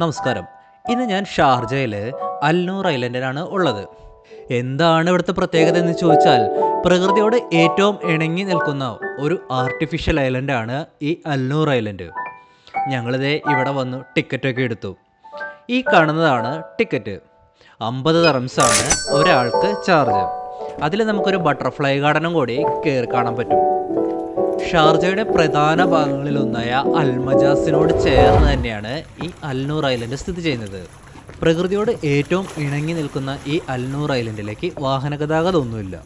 നമസ്കാരം. ഇന്ന് ഞാൻ ഷാർജയിൽ അൽനൂർ ഐലൻഡിലാണ് ഉള്ളത്. എന്താണ് ഇവിടുത്തെ പ്രത്യേകത എന്ന് ചോദിച്ചാൽ പ്രകൃതിയോട് ഏറ്റവും ഇണങ്ങി നിൽക്കുന്ന ഒരു ആർട്ടിഫിഷ്യൽ ഐലൻഡാണ് ഈ അൽനൂർ ഐലൻഡ് ഞങ്ങളിതേ ഇവിടെ വന്നു ടിക്കറ്റൊക്കെ എടുത്തു. ഈ കാണുന്നതാണ് ടിക്കറ്റ് അമ്പത് ആണ് ഒരാൾക്ക് ചാർജ് അതിൽ നമുക്കൊരു ബട്ടർഫ്ലൈ ഗാർഡനും കൂടി കയറി കാണാൻ പറ്റും. ഷാർജയുടെ പ്രധാന ഭാഗങ്ങളിലൊന്നായ അൽമജാസിനോട് ചേർന്ന് തന്നെയാണ് ഈ അൽനൂർ ഐലൻഡ് സ്ഥിതി ചെയ്യുന്നത്. പ്രകൃതിയോട് ഏറ്റവും ഇണങ്ങി നിൽക്കുന്ന ഈ അൽനൂർ ഐലൻഡിലേക്ക് വാഹന ഗതാഗതമൊന്നുമില്ല.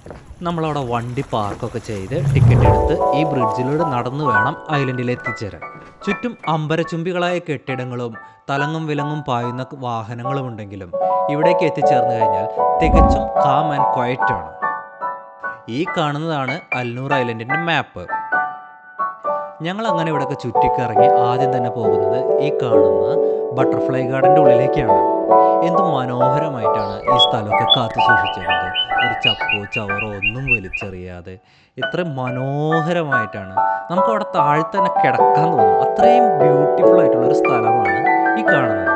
നമ്മളവിടെ വണ്ടി പാർക്കൊക്കെ ചെയ്ത് ടിക്കറ്റ് എടുത്ത് ഈ ബ്രിഡ്ജിലൂടെ നടന്നു വേണം ഐലൻഡിൽ എത്തിച്ചേരാൻ. ചുറ്റും അമ്പരച്ചുംബികളായ കെട്ടിടങ്ങളും തലങ്ങും വിലങ്ങും പായുന്ന വാഹനങ്ങളും ഉണ്ടെങ്കിലും ഇവിടേക്ക് എത്തിച്ചേർന്ന് കഴിഞ്ഞാൽ തികച്ചും കാം ആൻഡ് ക്വയറ്റ് ആണ്. ഈ കാണുന്നതാണ് അൽനൂർ ഐലൻഡിന്റെ മാപ്പ് ഞങ്ങൾ അങ്ങനെ ഇവിടെയൊക്കെ ചുറ്റിക്കറങ്ങി ആദ്യം തന്നെ പോകുന്നത് ഈ കാണുന്ന ബട്ടർഫ്ലൈ ഗാർഡന്റെ ഉള്ളിലേക്കാണ്. എന്ത് മനോഹരമായിട്ടാണ് ഈ സ്ഥലമൊക്കെ കാത്തു സൂക്ഷിച്ചിരുന്നത്. ഒരു ചപ്പോ ചവറോ ഒന്നും വലിച്ചെറിയാതെ ഇത്ര മനോഹരമായിട്ടാണ്. നമുക്ക് അവിടെ താഴെ തന്നെ കിടക്കാൻ തോന്നും. അത്രയും ബ്യൂട്ടിഫുൾ ആയിട്ടുള്ള ഒരു സ്ഥലമാണ് ഈ കാണുന്നത്.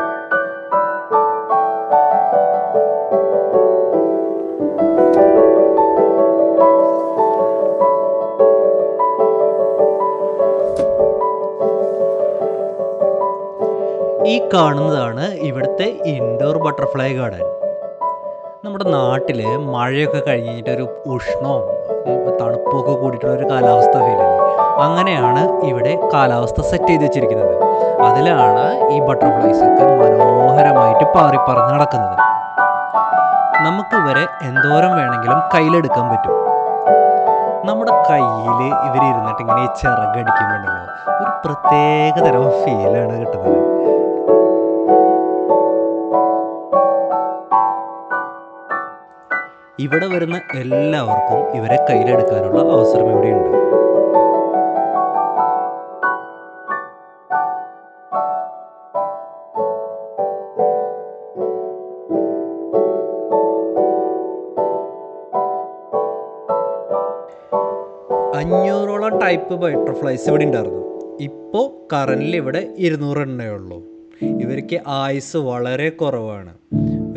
ഈ കാണുന്നതാണ് ഇവിടുത്തെ ഇൻഡോർ ബട്ടർഫ്ലൈ ഗാർഡൻ നമ്മുടെ നാട്ടിൽ മഴയൊക്കെ കഴിഞ്ഞിട്ട് ഒരു ഉഷ്ണവും തണുപ്പൊക്കെ കൂടിയിട്ടുള്ള ഒരു കാലാവസ്ഥ ഫീൽ അങ്ങനെയാണ് ഇവിടെ കാലാവസ്ഥ സെറ്റ് ചെയ്ത് വെച്ചിരിക്കുന്നത്. അതിലാണ് ഈ ബട്ടർഫ്ലൈസ് ഒക്കെ മനോഹരമായിട്ട് പാറി നടക്കുന്നത്. നമുക്ക് ഇവരെ എന്തോരം വേണമെങ്കിലും കയ്യിലെടുക്കാൻ പറ്റും. നമ്മുടെ കയ്യിൽ ഇവരിരുന്നിട്ട് ഇങ്ങനെ ചിറകടിക്കുമ്പോഴുള്ള ഒരു പ്രത്യേക തരം ഫീലാണ് കിട്ടുന്നത്. ഇവിടെ വരുന്ന എല്ലാവർക്കും ഇവരെ കയ്യിലെടുക്കാനുള്ള അവസരം ഇവിടെയുണ്ട്. അഞ്ഞൂറോളം ടൈപ്പ് ബട്ടർഫ്ലൈസ് ഇവിടെ ഉണ്ടായിരുന്നു. ഇപ്പോൾ കറന്റിൽ ഇവിടെ ഇരുന്നൂറ് എണ്ണേ ഉള്ളൂ. ഇവർക്ക് ആയുസ് വളരെ കുറവാണ്.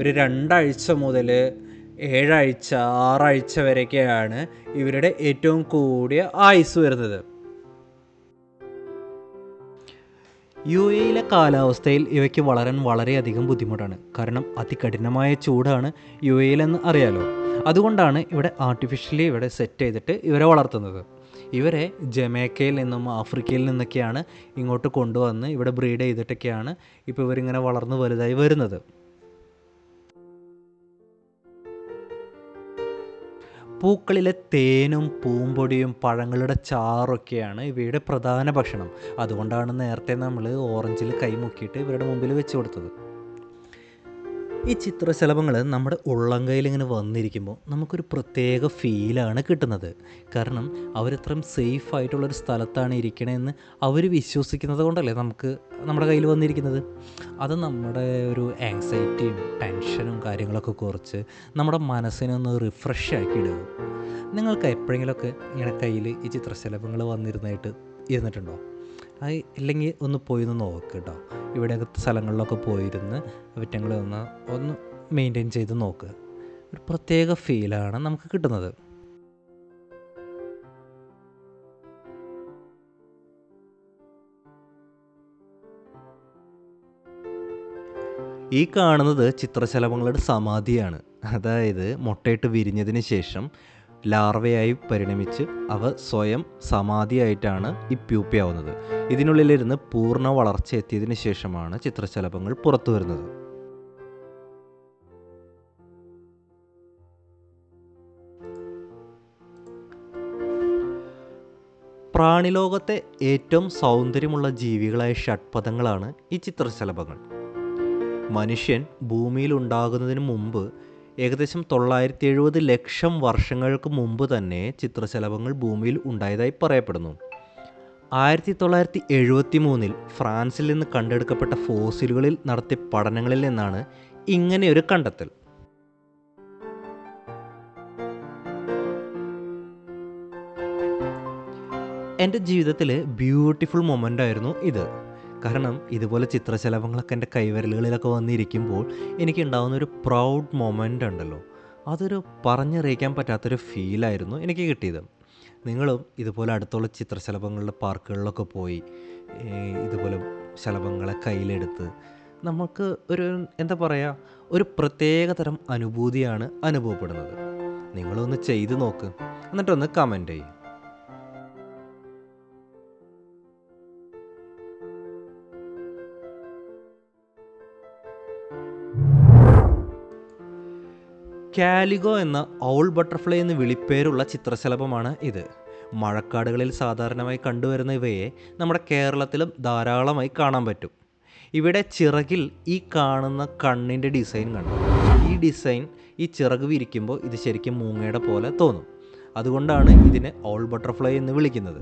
ഒരു രണ്ടാഴ്ച മുതൽ ഏഴാഴ്ച ആറാഴ്ച വരെയൊക്കെയാണ് ഇവരുടെ ഏറ്റവും കൂടിയ ആയുസ് വരുന്നത്. യു എയിലെ കാലാവസ്ഥയിൽ ഇവയ്ക്ക് വളരാൻ വളരെയധികം ബുദ്ധിമുട്ടാണ്. കാരണം അതികഠിനമായ ചൂടാണ് യു എയിലെന്ന് അറിയാലോ. അതുകൊണ്ടാണ് ഇവിടെ ആർട്ടിഫിഷ്യലി ഇവിടെ സെറ്റ് ചെയ്തിട്ട് ഇവരെ വളർത്തുന്നത്. ഇവരെ ജമേക്കയിൽ നിന്നും ആഫ്രിക്കയിൽ നിന്നൊക്കെയാണ് ഇങ്ങോട്ട് കൊണ്ടുവന്ന് ഇവിടെ ബ്രീഡ് ചെയ്തിട്ടൊക്കെയാണ് ഇപ്പോൾ ഇവരിങ്ങനെ വളർന്ന് വലുതായി വരുന്നത്. പൂക്കളിലെ തേനും പൂമ്പൊടിയും പഴങ്ങളുടെ ചാറൊക്കെയാണ് ഇവയുടെ പ്രധാന ഭക്ഷണം. അതുകൊണ്ടാണ് നേരത്തെ നമ്മൾ ഓറഞ്ചിൽ കൈമുക്കിയിട്ട് ഇവരുടെ മുമ്പിൽ വെച്ച് കൊടുത്തത്. ഈ ചിത്രശലഭങ്ങൾ നമ്മുടെ ഉള്ളംകൈയിൽ ഇങ്ങനെ വന്നിരിക്കുമ്പോൾ നമുക്കൊരു പ്രത്യേക ഫീലാണ് കിട്ടുന്നത്. കാരണം അവരിത്രയും സേഫ് ആയിട്ടുള്ളൊരു സ്ഥലത്താണ് ഇരിക്കണതെന്ന് അവർ വിശ്വസിക്കുന്നത് കൊണ്ടല്ലേ നമുക്ക് നമ്മുടെ കയ്യിൽ വന്നിരിക്കുന്നത്. അത് നമ്മുടെ ഒരു ആങ്സൈറ്റിയും ടെൻഷനും കാര്യങ്ങളൊക്കെ കുറച്ച് നമ്മുടെ മനസ്സിനെ ഒന്ന് റിഫ്രഷ് ആക്കി ഇടുക നിങ്ങൾക്ക് എപ്പോഴെങ്കിലുമൊക്കെ ഇങ്ങനെ കയ്യിൽ ഈ ചിത്രശലഭങ്ങൾ വന്നിരുന്നായിട്ട് ഇരുന്നിട്ടുണ്ടോ? അത് ഇല്ലെങ്കിൽ ഒന്ന് പോയി ഒന്ന് നോക്ക് കേട്ടോ. ഇവിടെയൊക്കെ സ്ഥലങ്ങളിലൊക്കെ പോയിരുന്ന് അവറ്റങ്ങളെ ഒന്ന് ഒന്ന് മെയിന്റെയിൻ ചെയ്ത് നോക്കുക ഒരു പ്രത്യേക ഫീലാണ് നമുക്ക് കിട്ടുന്നത്. ഈ കാണുന്നത് ചിത്രശലഭങ്ങളുടെ സമാധിയാണ്. അതായത് മുട്ടയിട്ട് വിരിഞ്ഞതിന് ശേഷം ലാർവയായി പരിണമിച്ച് അവ സ്വയം സമാധിയായിട്ടാണ് ഈ പ്യൂപ്പയാവുന്നത് ഇതിനുള്ളിലിരുന്ന് പൂർണ വളർച്ച എത്തിയതിന് ശേഷമാണ് ചിത്രശലഭങ്ങൾ പുറത്തു വരുന്നത്. പ്രാണിലോകത്തെ ഏറ്റവും സൗന്ദര്യമുള്ള ജീവികളായ ഷഡ്പഥങ്ങളാണ് ഈ ചിത്രശലഭങ്ങൾ. മനുഷ്യൻ ഭൂമിയിൽ ഉണ്ടാകുന്നതിന് മുമ്പ് ഏകദേശം തൊള്ളായിരത്തി എഴുപത് ലക്ഷം വർഷങ്ങൾക്ക് മുമ്പ് തന്നെ ചിത്രശലഭങ്ങൾ ഭൂമിയിൽ ഉണ്ടായതായി പറയപ്പെടുന്നു. ആയിരത്തി തൊള്ളായിരത്തി എഴുപത്തി മൂന്നിൽ ഫ്രാൻസിൽ നിന്ന് കണ്ടെടുക്കപ്പെട്ട ഫോസിലുകളിൽ നടത്തിയ പഠനങ്ങളിൽ നിന്നാണ് ഇങ്ങനെയൊരു കണ്ടെത്തൽ. എന്റെ ജീവിതത്തിലെ ബ്യൂട്ടിഫുൾ മൊമെന്റ് ആയിരുന്നു ഇത്. കാരണം ഇതുപോലെ ചിത്രശലഭങ്ങളൊക്കെ എന്റെ കൈവിരലുകളിലൊക്കെ വന്നിരിക്കുമ്പോൾ എനിക്ക് ഉണ്ടാകുന്ന ഒരു പ്രൗഡ് മൊമെന്റ് ഉണ്ടല്ലോ. അതൊരു പറഞ്ഞറിയിക്കാൻ പറ്റാത്തൊരു ഫീലായിരുന്നു എനിക്ക് കിട്ടിയത്. നിങ്ങളും ഇതുപോലെ അടുത്തുള്ള ചിത്രശലഭങ്ങളുടെ പാർക്കുകളിലൊക്കെ പോയി ഇതുപോലെ ശലഭങ്ങളെ കയ്യിലെടുത്ത് നമുക്ക് ഒരു എന്താ പറയുക ഒരു പ്രത്യേക തരം അനുഭൂതിയാണ് അനുഭവപ്പെടുന്നത്. നിങ്ങളൊന്ന് ചെയ്ത് നോക്ക്. എന്നിട്ടൊന്ന് കമന്റ് ചെയ്യും. കാലിഗോ എന്ന ഔൾ ബട്ടർഫ്ലൈ എന്ന് വിളിപ്പേരുള്ള ചിത്രശലഭമാണ് ഇത്. മഴക്കാടുകളിൽ സാധാരണമായി കണ്ടുവരുന്ന ഇവയെ നമ്മുടെ കേരളത്തിലും ധാരാളമായി കാണാൻ പറ്റും. ഇവിടെ ചിറകിൽ ഈ കാണുന്ന കണ്ണിന്റെ ഡിസൈൻ കണ്ടു. ഈ ഡിസൈൻ ഈ ചിറക് വിരിക്കുമ്പോൾ ഇത് ശരിക്കും മൂങ്ങയുടെ പോലെ തോന്നും. അതുകൊണ്ടാണ് ഇതിനെ ഔൾ ബട്ടർഫ്ലൈ എന്ന് വിളിക്കുന്നത്.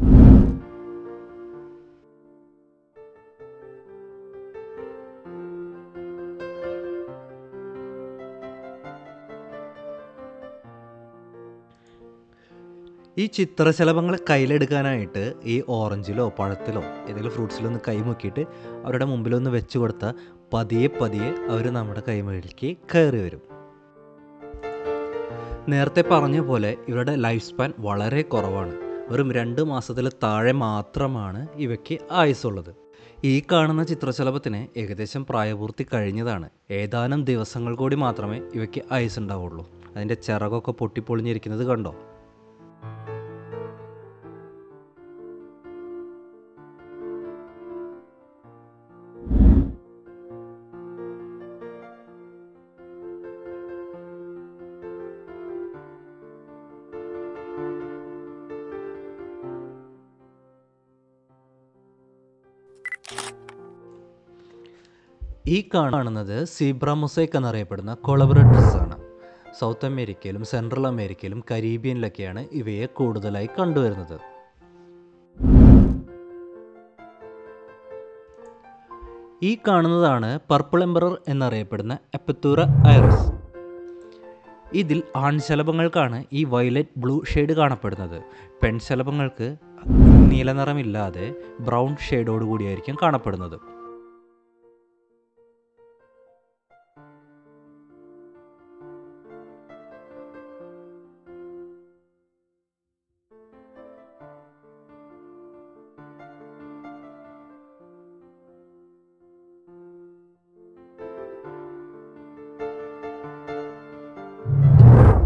ഈ ചിത്രശലഭങ്ങൾ കയ്യിലെടുക്കാനായിട്ട് ഈ ഓറഞ്ചിലോ പഴത്തിലോ ഏതെങ്കിലും ഫ്രൂട്ട്സിലോ ഒന്ന് കൈമുക്കിയിട്ട് അവരുടെ മുമ്പിലൊന്ന് വെച്ച് കൊടുത്താൽ പതിയെ പതിയെ അവർ നമ്മുടെ കൈമുകളിലേക്ക് കയറി വരും. നേരത്തെ പറഞ്ഞ പോലെ ഇവരുടെ ലൈഫ് സ്പാൻ വളരെ കുറവാണ്. വെറും രണ്ട് മാസത്തിൽ താഴെ മാത്രമാണ് ഇവയ്ക്ക് ആയുസുള്ളത് ഈ കാണുന്ന ചിത്രശലഭത്തിന് ഏകദേശം പ്രായപൂർത്തി കഴിഞ്ഞതാണ്. ഏതാനും ദിവസങ്ങൾ കൂടി മാത്രമേ ഇവയ്ക്ക് ആയുസ് ഉണ്ടാവുള്ളൂ. അതിന്റെ ചിറകൊക്കെ പൊട്ടിപ്പൊളിഞ്ഞിരിക്കുന്നത് കണ്ടോ? ഈ കാണുന്നത് സീബ്ര മൊസൈക്ക് എന്നറിയപ്പെടുന്ന കൊളബറേറ്റർസ് ആണ് സൗത്ത് അമേരിക്കയിലും സെൻട്രൽ അമേരിക്കയിലും കരീബിയനിലൊക്കെയാണ് ഇവയെ കൂടുതലായി കണ്ടുവരുന്നത്. ഈ കാണുന്നതാണ് പർപ്പിൾ എംബറർ എന്നറിയപ്പെടുന്ന എപ്പത്തൂറ ഐറസ്. ഇതിൽ ആൺശലഭങ്ങൾക്കാണ് ഈ വയലറ്റ് ബ്ലൂ ഷെയ്ഡ് കാണപ്പെടുന്നത്. പെൺശലഭങ്ങൾക്ക് നീലനിറമില്ലാതെ ബ്രൗൺ ഷെയ്ഡോട് കൂടിയായിരിക്കും കാണപ്പെടുന്നത്.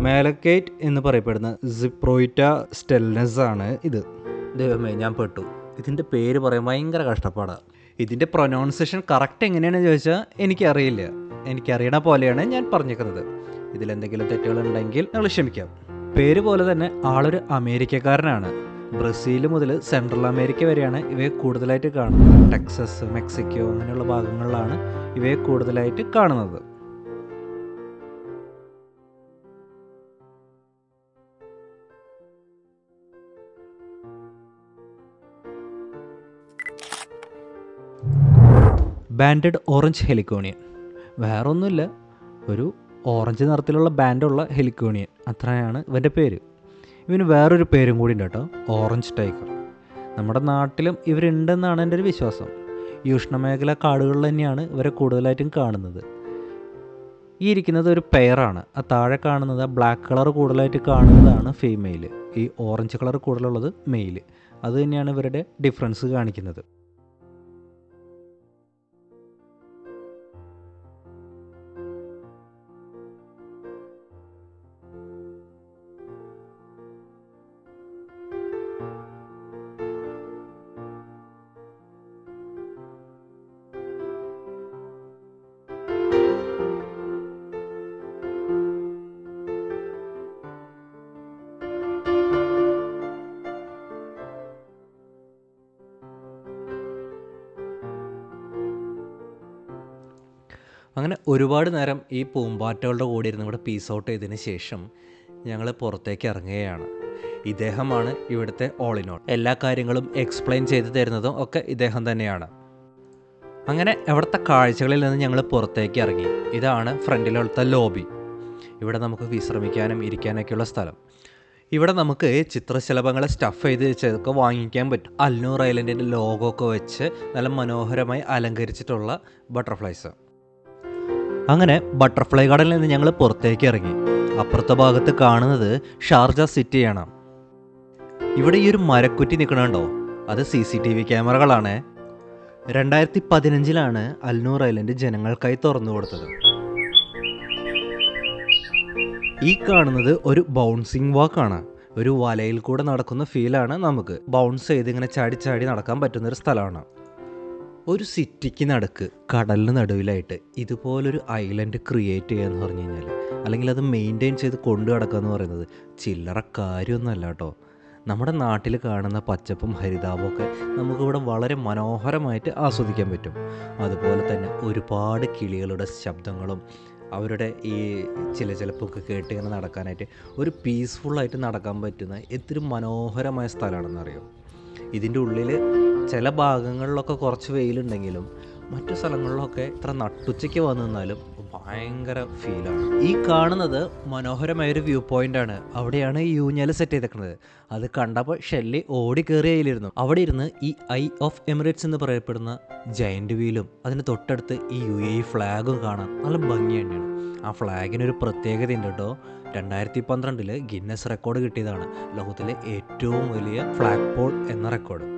മേലക്കേറ്റ് എന്ന് പറയപ്പെടുന്ന സിപ്രോയിറ്റ സ്റ്റെൽനസ് ആണ് ഇത്. ദൈവമേ ഞാൻ പെട്ടു. ഇതിന്റെ പേര് പറയാൻ ഭയങ്കര കഷ്ടപ്പാടാണ് ഇതിന്റെ പ്രൊനൗൺസിയേഷൻ കറക്റ്റ് എങ്ങനെയാണെന്ന് ചോദിച്ചാൽ എനിക്കറിയില്ല. എനിക്കറിയണ പോലെയാണ് ഞാൻ പറഞ്ഞേക്കുന്നത് ഇതിലെന്തെങ്കിലും തെറ്റുകളുണ്ടെങ്കിൽ നിങ്ങൾ ക്ഷമിക്കാം. പേര് പോലെ തന്നെ ആളൊരു അമേരിക്കക്കാരനാണ്. ബ്രസീൽ മുതൽ സെൻട്രൽ അമേരിക്ക വരെയാണ് ഇവയെ കൂടുതലായിട്ട് കാണുന്നത്. ടെക്സസ് മെക്സിക്കോ അങ്ങനെയുള്ള ഭാഗങ്ങളിലാണ് ഇവയെ കൂടുതലായിട്ട് കാണുന്നത്. ബാൻഡഡ് ഓറഞ്ച് ഹെലിക്കോണിയൻ വേറെ ഒന്നുമില്ല ഒരു ഓറഞ്ച് നിറത്തിലുള്ള ബാൻഡുള്ള ഹെലിക്കോണിയൻ അത്രയാണ് ഇവന്റെ പേര്. ഇവന് വേറൊരു പേരും കൂടി ഉണ്ട് കേട്ടോ. ഓറഞ്ച് ടൈഗർ നമ്മുടെ നാട്ടിലും ഇവരുണ്ടെന്നാണ് എന്റെ ഒരു വിശ്വാസം. ഈ ഉഷ്ണമേഖല കാടുകളിൽ തന്നെയാണ് ഇവരെ കൂടുതലായിട്ടും കാണുന്നത്. ഈ ഇരിക്കുന്നത് ഒരു പെയറാണ് ആ താഴെ കാണുന്നത് ആ ബ്ലാക്ക് കളർ കൂടുതലായിട്ട് കാണുന്നതാണ് ഫീമെയിൽ ഈ ഓറഞ്ച് കളർ കൂടുതലുള്ളത് മെയിൽ അത് തന്നെയാണ് ഇവരുടെ ഡിഫറൻസ് കാണിക്കുന്നത്. അങ്ങനെ ഒരുപാട് നേരം ഈ പൂമ്പാറ്റകളുടെ കൂടെ ഇരുന്ന് ഇവിടെ പീസ് ഔട്ട് ചെയ്തതിന് ശേഷം ഞങ്ങൾ പുറത്തേക്ക് ഇറങ്ങുകയാണ്. ഇദ്ദേഹമാണ് ഇവിടുത്തെ ഓൾ ഇൻ ഓൾ എല്ലാ കാര്യങ്ങളും എക്സ്പ്ലെയിൻ ചെയ്തു തരുന്നതും ഒക്കെ ഇദ്ദേഹം തന്നെയാണ്. അങ്ങനെ അവിടുത്തെ കാഴ്ചകളിൽ നിന്ന് ഞങ്ങൾ പുറത്തേക്ക് ഇറങ്ങി. ഇതാണ് ഫ്രണ്ടിലുള്ള ലോബി ഇവിടെ നമുക്ക് വിശ്രമിക്കാനും ഇരിക്കാനൊക്കെയുള്ള സ്ഥലം. ഇവിടെ നമുക്ക് ചിത്രശലഭങ്ങളെ സ്റ്റഫ് ചെയ്ത് വെച്ചതൊക്കെ വാങ്ങിക്കാൻ പറ്റും. അൽനൂർ ഐലൻഡിന്റെ ലോഗോ ഒക്കെ വെച്ച് നല്ല മനോഹരമായി അലങ്കരിച്ചിട്ടുള്ള ബട്ടർഫ്ലൈസ് അങ്ങനെ ബട്ടർഫ്ലൈ ഗാർഡനിൽ നിന്ന് ഞങ്ങൾ പുറത്തേക്ക് ഇറങ്ങി. അപ്പുറത്തെ ഭാഗത്ത് കാണുന്നത് ഷാർജ സിറ്റിയാണ്. ഇവിടെ ഈ ഒരു മരക്കുറ്റി നിൽക്കണുണ്ടോ അത് സി സി ടി വി ക്യാമറകളാണ്. രണ്ടായിരത്തി പതിനഞ്ചിലാണ് അൽനൂർ ഐലൻഡ് ജനങ്ങൾക്കായി തുറന്നു കൊടുത്തത്. ഈ കാണുന്നത് ഒരു ബൗൺസിങ് വാക്കാണ്. ഒരു വലയിൽ കൂടെ നടക്കുന്ന ഫീലാണ് നമുക്ക്. ബൗൺസ് ചെയ്ത് ഇങ്ങനെ ചാടി ചാടി നടക്കാൻ പറ്റുന്ന ഒരു സ്ഥലമാണ്. ഒരു സിറ്റിക്ക് നടക്ക് കടലിന് നടുവിലായിട്ട് ഇതുപോലൊരു ഐലൻഡ് ക്രിയേറ്റ് ചെയ്യുക എന്ന് പറഞ്ഞു കഴിഞ്ഞാൽ അല്ലെങ്കിൽ അത് മെയിന്റെയിൻ ചെയ്ത് കൊണ്ടു നടക്കുക എന്ന് പറയുന്നത് ചില്ലറ കാര്യമൊന്നുമല്ല കേട്ടോ. നമ്മുടെ നാട്ടിൽ കാണുന്ന പച്ചപ്പും ഹരിതാപവും ഒക്കെ നമുക്കിവിടെ വളരെ മനോഹരമായിട്ട് ആസ്വദിക്കാൻ പറ്റും. അതുപോലെ തന്നെ ഒരുപാട് കിളികളുടെ ശബ്ദങ്ങളും അവരുടെ ഈ ചില ചിലപ്പൊക്കെ കേട്ട് ഇങ്ങനെ നടക്കാനായിട്ട് ഒരു പീസ്ഫുള്ളായിട്ട് നടക്കാൻ പറ്റുന്ന എത്ര മനോഹരമായ സ്ഥലമാണെന്നറിയോ? ഇതിന്റെ ഉള്ളിൽ ചില ഭാഗങ്ങളിലൊക്കെ കുറച്ച് വെയിലുണ്ടെങ്കിലും മറ്റു സ്ഥലങ്ങളിലൊക്കെ ഇത്ര നട്ടുച്ചയ്ക്ക് വന്നു നിന്നാലും ഭയങ്കര ഫീലാണ് ഈ കാണുന്നത് മനോഹരമായ ഒരു വ്യൂ പോയിന്റ് ആണ്. അവിടെയാണ് ഈ യൂഞ്ഞാൽ സെറ്റ് ചെയ്തേക്കുന്നത്. അത് കണ്ടപ്പോൾ ഷെല്ലി ഓടി കയറിയായിരുന്നു അവിടെ ഇരുന്ന് ഈ ഐ ഓഫ് എമിറേറ്റ്സ് എന്ന് പറയപ്പെടുന്ന ജയന്റ് വീലും അതിന് തൊട്ടടുത്ത് ഈ യു എ ഫ്ലാഗും കാണാം. നല്ല ഭംഗി തന്നെയാണ്. ആ ഫ്ലാഗിനൊരു പ്രത്യേകത ഉണ്ട് കേട്ടോ. രണ്ടായിരത്തി പന്ത്രണ്ടിൽ ഗിന്നസ് റെക്കോർഡ് കിട്ടിയതാണ്. ലോകത്തിലെ ഏറ്റവും വലിയ ഫ്ലാഗ് പോൾ എന്ന റെക്കോർഡ്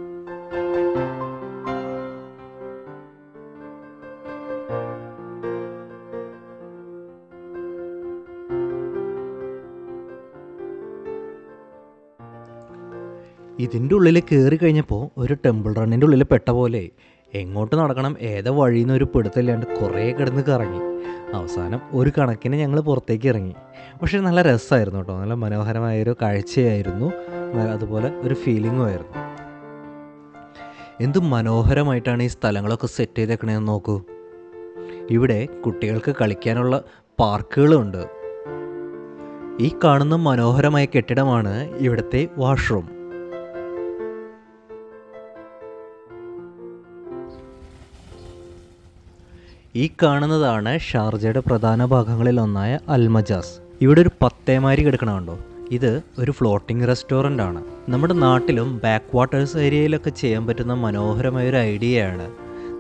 ഇതിന്റെ ഉള്ളിൽ കയറി കഴിഞ്ഞപ്പോൾ ഒരു ടെമ്പിൾ റണ്ണിന്റെ ഉള്ളിൽ പെട്ട പോലെ എങ്ങോട്ട് നടക്കണം ഏതാ വഴിയെന്ന് ഒരു പിടുത്തമില്ലാണ്ട് കുറേ കിടന്ന് കറങ്ങി. അവസാനം ഒരു കണക്കിന് ഞങ്ങൾ പുറത്തേക്ക് ഇറങ്ങി. പക്ഷേ നല്ല രസമായിരുന്നു കേട്ടോ നല്ല മനോഹരമായൊരു കാഴ്ചയായിരുന്നു. അതുപോലെ ഒരു ഫീലിംഗും ആയിരുന്നു. എന്ത് മനോഹരമായിട്ടാണ് ഈ സ്ഥലങ്ങളൊക്കെ സെറ്റ് ചെയ്തേക്കണേന്ന് നോക്കൂ. ഇവിടെ കുട്ടികൾക്ക് കളിക്കാനുള്ള പാർക്കുകളുണ്ട്. ഈ കാണുന്ന മനോഹരമായ കെട്ടിടമാണ് ഇവിടുത്തെ വാഷ്റൂം ഈ കാണുന്നതാണ് ഷാർജയുടെ പ്രധാന ഭാഗങ്ങളിൽ ഒന്നായ അൽമജാസ്. ഇവിടെ ഒരു പത്തേമാരി കിടക്കണമുണ്ടോ ഇത് ഒരു ഫ്ലോട്ടിംഗ് റെസ്റ്റോറന്റ് ആണ്. നമ്മുടെ നാട്ടിലും ബാക്ക് വാട്ടേഴ്സ് ഏരിയയിലൊക്കെ ചെയ്യാൻ പറ്റുന്ന മനോഹരമായ ഒരു ഐഡിയയാണ്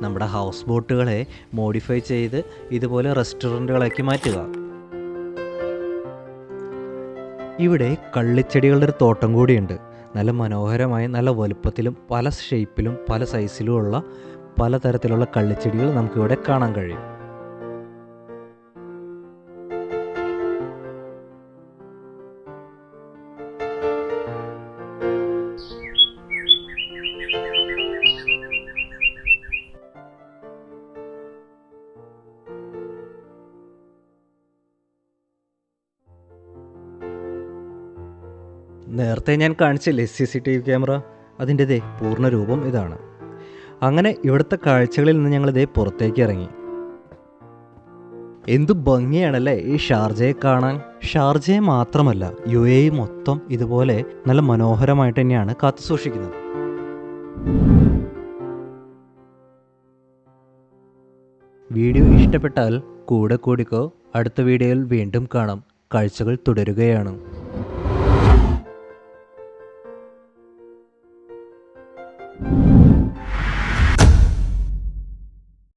നമ്മുടെ ഹൗസ് ബോട്ടുകളെ മോഡിഫൈ ചെയ്ത് ഇതുപോലെ റെസ്റ്റോറന്റുകളാക്കി മാറ്റുക. ഇവിടെ കള്ളിച്ചെടികളുടെ ഒരു തോട്ടം കൂടിയുണ്ട്. നല്ല മനോഹരമായി നല്ല വലുപ്പത്തിലും പല ഷേപ്പിലും പല സൈസിലുമുള്ള പലതരത്തിലുള്ള കള്ളിച്ചെടികൾ നമുക്കിവിടെ കാണാൻ കഴിയും. നേരത്തെ ഞാൻ കാണിച്ചില്ലേ C C T V camera? അതിന്റെതേ പൂർണ രൂപം ഇതാണ്. അങ്ങനെ ഇവിടുത്തെ കാഴ്ചകളിൽ നിന്ന് ഞങ്ങൾ ഇതേ പുറത്തേക്ക് ഇറങ്ങി. എന്തു ഭംഗിയാണല്ലേ ഈ ഷാർജയെ കാണാൻ. ഷാർജയെ മാത്രമല്ല യു എ മൊത്തം ഇതുപോലെ നല്ല മനോഹരമായിട്ട് തന്നെയാണ് കാത്തു സൂക്ഷിക്കുന്നത്. വീഡിയോ ഇഷ്ടപ്പെട്ടാൽ കൂടെ കൂടിക്കോ. അടുത്ത വീഡിയോയിൽ വീണ്ടും കാണാം. കാഴ്ചകൾ തുടരുകയാണ്.